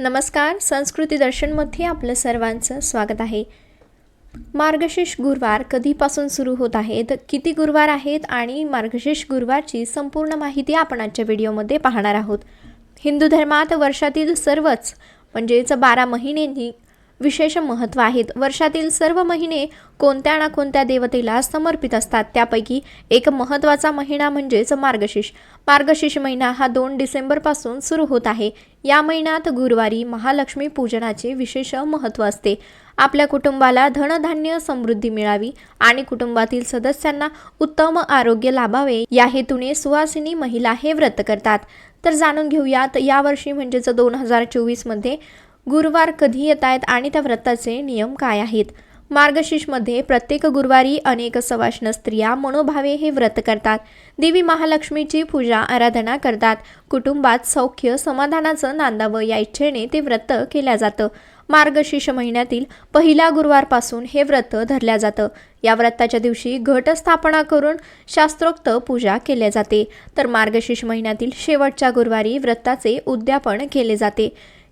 नमस्कार संस्कृती दर्शनमध्ये आपलं सर्वांचं स्वागत आहे. मार्गशीर्ष गुरुवार कधीपासून सुरू होत आहेत किती गुरुवार आहेत आणि मार्गशीर्ष गुरुवारची संपूर्ण माहिती आपण आजच्या व्हिडिओमध्ये पाहणार आहोत. हिंदू धर्मात वर्षातील सर्वच म्हणजेच बारा महिन्यांनी विशेष महत्त्व आहेत. वर्षातील सर्व महिने कोणत्या ना कोणत्या देवतेला समर्पित असतात त्यापैकी एक महत्त्वाचा महिना म्हणजेच मार्गशीर्ष. मार्गशीर्ष महिना हा दोन डिसेंबरपासून सुरू होत आहे. या महिन्यात गुरुवारी महालक्ष्मी पूजनाचे विशेष महत्त्व असते. आपल्या कुटुंबाला धनधान्य समृद्धी मिळावी आणि कुटुंबातील सदस्यांना उत्तम आरोग्य लाभावे या हेतूने सुवासिनी महिला हे व्रत करतात. तर जाणून घेऊयात यावर्षी म्हणजेच दोन हजार चोवीसमध्ये गुरुवार कधी येत आहेत आणि त्या व्रताचे नियम काय आहेत? मार्गशीर्षमध्ये प्रत्येक गुरुवारी अनेक सवाष्ण स्त्रिया मनोभावे हे व्रत करतात. देवी महालक्ष्मीची पूजा आराधना करतात. कुटुंबात सौख्य समाधानाचं नांदावं या इच्छेने ते व्रत केल्या जातं. मार्गशीर्ष महिन्यातील पहिल्या गुरुवारपासून हे व्रत धरल्या जातं. या व्रताच्या दिवशी घटस्थापना करून शास्त्रोक्त पूजा केल्या जाते. तर मार्गशीर्ष महिन्यातील शेवटच्या गुरुवारी व्रताचे उद्यापन केले जाते.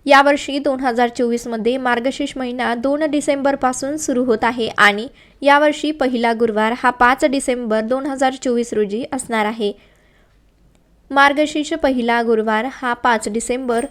यावर्षी दोन हजार चोवीसमध्ये मार्गशीर्ष महिना दोन डिसेंबरपासून सुरू होत आहे आणि यावर्षी पहिला गुरुवार हा पाच डिसेंबर दोन हजार चोवीस रोजी असणार आहे. मार्गशीर्ष पहिला गुरुवार हा पाच डिसेंबर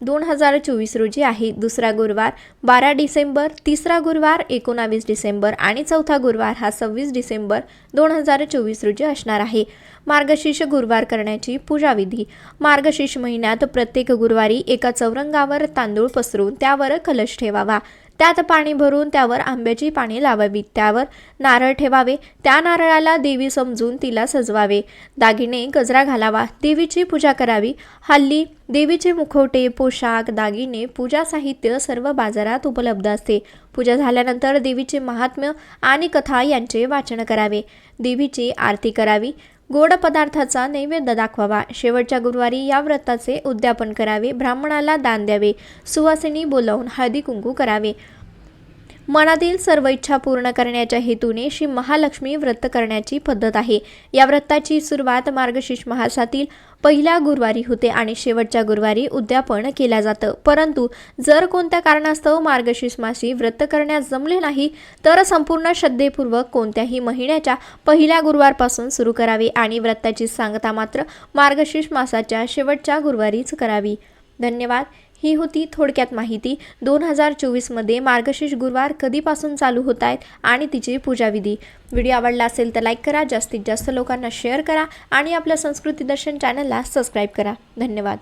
दोन हजार चोवीस रोजी आहे. दुसरा गुरुवार बारा डिसेंबर तिसरा गुरुवार एकोणावीस डिसेंबर आणि चौथा गुरुवार हा सव्वीस डिसेंबर दोन हजार चोवीस रोजी असणार आहे. मार्गशीर्ष गुरुवार करण्याची पूजाविधी. मार्गशीर्ष महिन्यात प्रत्येक गुरुवारी एका चौरंगावर तांदूळ पसरून त्यावर कलश ठेवावा. त्यात पाणी भरून त्यावर आंब्याची पाने लावावीत त्यावर नारळ ठेवावे. त्या नारळाला देवी समजून तिला सजवावे. दागिने गजरा घालावा. देवीची पूजा करावी. हल्ली देवीचे मुखवटे पोशाख दागिने पूजा साहित्य सर्व बाजारात उपलब्ध असते. पूजा झाल्यानंतर देवीचे महात्म्य आणि कथा यांचे वाचन करावे. देवीची आरती करावी. गोड पदार्थाचा नैवेद्य दाखवावा. शेवटच्या गुरुवारी या व्रताचे उद्यापन करावे. ब्राह्मणाला दान द्यावे. सुवासिनी बोलावून हळदी कुंकू करावे. मनातील सर्व इच्छा पूर्ण करण्याच्या हेतूने श्री महालक्ष्मी व्रत करण्याची पद्धत आहे. या व्रताची सुरुवात मार्गशीर्ष मासातील पहिल्या गुरुवारी होते आणि शेवटच्या गुरुवारी उद्यापन केल्या जातं. परंतु जर कोणत्या कारणास्तव मार्गशीर्ष मासी व्रत करण्यास जमले नाही तर संपूर्ण श्रद्धेपूर्वक कोणत्याही महिन्याच्या पहिल्या गुरुवारपासून सुरू करावे आणि व्रताची सांगता मात्र मार्गशीर्ष मासाच्या शेवटच्या गुरुवारीच करावी. धन्यवाद. ही होती थोडक्यात माहिती. दोन हजार चोवीसमध्ये मार्गशीर्ष गुरुवार कधीपासून चालू होत आहेत आणि तिची पूजाविधी. व्हिडिओ आवडला असेल तर लाईक करा जास्तीत जास्त लोकांना शेअर करा आणि आपल्या संस्कृती दर्शन चॅनलला सबस्क्राईब करा. धन्यवाद.